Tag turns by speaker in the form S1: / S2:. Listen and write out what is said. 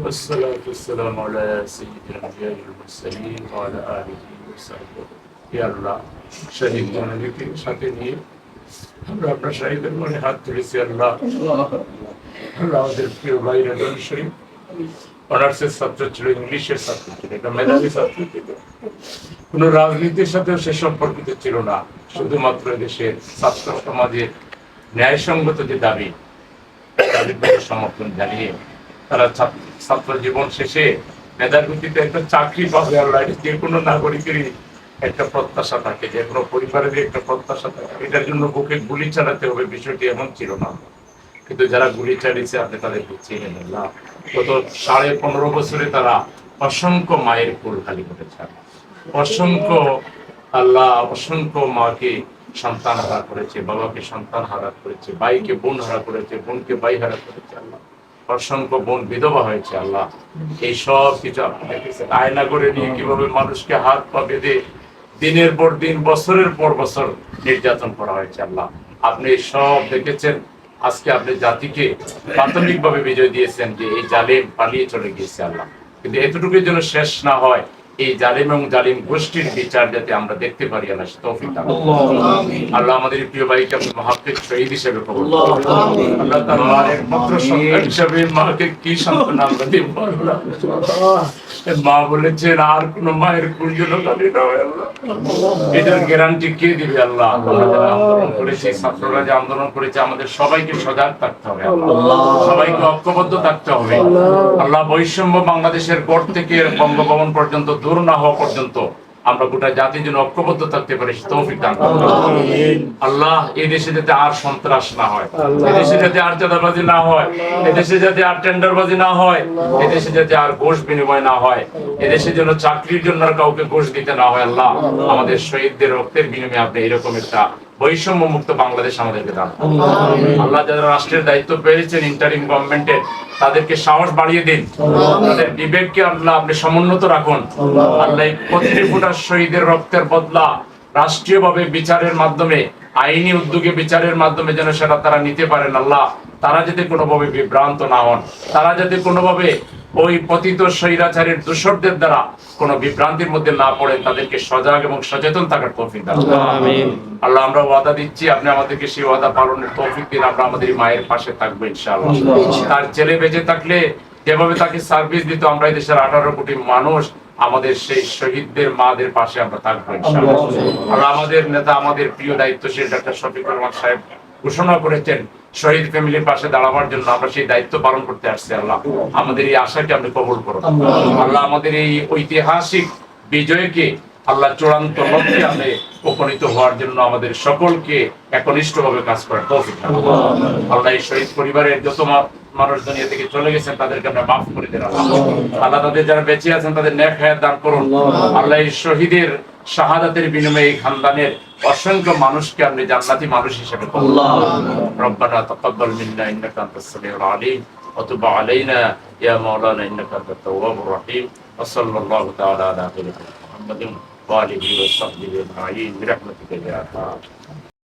S1: والصلاة والسلام على سيد الأنبياء والمرسلين وعلى آله وصحبه يا الله শহীদ মনোনীকে সাথে নিয়ে আমরা আপনার শহীদের মনে হাত তুলেছি আল্লাহ আল্লাহ আমাদের প্রিয় ভাই রেজন শরীফ অনার্সের ছাত্র ছিল ইংলিশের ছাত্র ছিল এটা মেধাবী ছাত্র ছিল কোন রাজনীতির সাথেও সে সম্পর্কিত ছিল না শুধুমাত্র দেশের ছাত্র সমাজের ন্যায়সঙ্গত যে দাবি তাদের প্রতি সমর্থন জানিয়ে তারা ছাত্র- জীবন শেষে মেধার একটা চাকরি পাবে আল্লাহ যে কোনো নাগরিকেরই একটা প্রত্যাশা থাকে, যে কোনো পরিবারের একটা প্রত্যাশা থাকে। এটার জন্য বুকে গুলি চালাতে হবে, বিষয়টি এমন ছিল না। কিন্তু যারা গুলি চালিয়েছে, আপনি তাদেরকে চিনেন আল্লাহ গত সাড়ে পনেরো বছরে তারা অসংখ্য মায়ের কুল খালি করেছে অসংখ্য আল্লাহ অসংখ্য মাকে সন্তান হারা করেছে, বাবাকে সন্তান হারা করেছে, ভাইকে বোন হারা করেছে, বোনকে ভাই হারা করেছে, আল্লাহ। অসংখ্য বোন বিধবা হয়েছে, আল্লাহ। এই সব কিছু আয়না করে নিয়ে কীভাবে মানুষকে হাত পা বেঁধে দিনের পর দিন, বছরের পর বছর নির্যাতন করা হয়েছে, আল্লাহ। আপনি সব দেখেছেন। আজকে আপনি জাতিকে প্রাথমিকভাবে বিজয় দিয়েছেন যে এই জালেম পালিয়ে চলে গিয়েছে, আল্লাহ। কিন্তু এতটুকুর জন্য শেষ না হয় এই জালিম এবং জালিম গোষ্ঠীর বিচার যাতে আমরা দেখতে পারি আল্লাহ তৌফিক আল্লাহ আমাদের প্রিয় ভাইকে আপনি মহাপ্রিক শহীদ হিসেবে কবুল আল্লাহ তার মার একমাত্র সন্তান হিসাবে মাকে কি সান্ত্বনা আমরা দিব মা বলেছেন আর কোন মায়ের কোন কালি নয় আল্লাহ। এটার গ্যারান্টি কে দিবে আল্লাহ? আমরা যারা আন্দোলন করেছি ছাত্ররা যে আন্দোলন করেছে আমাদের সবাইকে সজাগ থাকতে হবে। আল্লাহ। সবাইকে ঐক্যবদ্ধ থাকতে হবে। আল্লাহ। বৈষম্য বাংলাদেশের গড় থেকে বঙ্গভবন পর্যন্ত দূর না হওয়া পর্যন্ত আমরা গোটা জাতির জন্য ঐক্যবদ্ধ থাকতে পারি তৌফিক দান আল্লাহ। এই দেশে যাতে আর সন্ত্রাস না হয় এদেশে যাতে আর চাঁদাবাজি না হয় এদেশে যাতে আর টেন্ডারবাজি না হয় এদেশে যাতে আর ঘোষ বিনিময় না হয় এদেশে যেন চাকরির জন্য কাউকে ঘোষ দিতে না হয় আল্লাহ। আমাদের শহীদদের রক্তের বিনিময়ে আপনি এরকম একটা বৈষম্য মুক্ত বাংলাদেশ আমাদেরকে দান আল্লাহ যারা রাষ্ট্রের দায়িত্ব পেয়েছেন ইন্টারিম গভর্নমেন্টের তাদেরকে সাহস বাড়িয়ে দিন। তাদের বিবেককে আল্লাহ আপনি সমুন্নত রাখুন। আল্লাহ প্রতিটি ফুটার শহীদের রক্তের বদলা রাষ্ট্রীয়ভাবে বিচারের মাধ্যমে আইনি উদ্যোগে বিচারের মাধ্যমে যেন সেটা তারা নিতে পারেন। আল্লাহ তারা যাতে কোনোভাবে বিভ্রান্ত না হন তারা যাতে কোনোভাবে ওই পতিত স্বৈরাচারের দূষরদের দ্বারা কোনো বিভ্রান্তির মধ্যে না পড়ে তাদেরকে সজাগ এবং সচেতন থাকার তৌফিক দান করুন। আল্লাহ আমরা ওয়াদা দিচ্ছি আপনি আমাদেরকে সেই ওয়াদা পালনের তৌফিক দিন আমরা আমাদের মায়ের পাশে থাকব ইনশাআল্লাহ। তার ছেলে বেঁচে থাকলে যেভাবে তাকে সার্ভিস দিত আমরা এই দেশের আঠারো কোটি মানুষ আমাদের সেই শহীদদের মাদের পাশে আমরা থাকব ইনশাআল্লাহ। আর আমাদের নেতা আমাদের প্রিয় দায়িত্বশীল ডাক্তার শফিকুর রহমান সাহেব ঘোষণা করেছেন শহীদ ফ্যামিলির পাশে দাঁড়াবার জন্য আমরা সেই দায়িত্ব পালন করতে আসছি, আল্লাহ। আমাদের এই আশাকে আপনি কবুল করুন। আল্লাহ আমাদের এই ঐতিহাসিক বিজয়কে আল্লাহ চূড়ান্ত লক্ষ্যে আপনি উপনীত হওয়ার জন্য আমাদের সকলকে একনিষ্ঠ ভাবে কাজ করার তৌফিক আল্লাহ এই শহীদ পরিবারের যত মানুষ দুনিয়া থেকে চলে গেছেন, তাদেরকে আমরা মাফ করে দেন, আল্লাহ। তাদের যারা বেঁচে আছেন, তাদের নেক হায়াত দান করুন। আল্লাহ এই শহীদের শাহাদাতের বিনিময়ে খানদানের অসংখ্য মানুষকে আপনি জান্নাতি মানুষ হিসেবে রব্বানা তাকাব্বাল মিন্না ইন্নাকা আনতাস সামিউল আলিম ওয়া তুব আলাইনা ইয়া মাওলানা ইন্নাকা আনতাত তাওয়াবুর রহিম ওয়া সাল্লাল্লাহু তাআলা আলা মুহাম্মাদিন ওয়া আলিহি ওয়া সাহবিহি আজমাইন বিরহমাতিকা ইয়া আরহাম।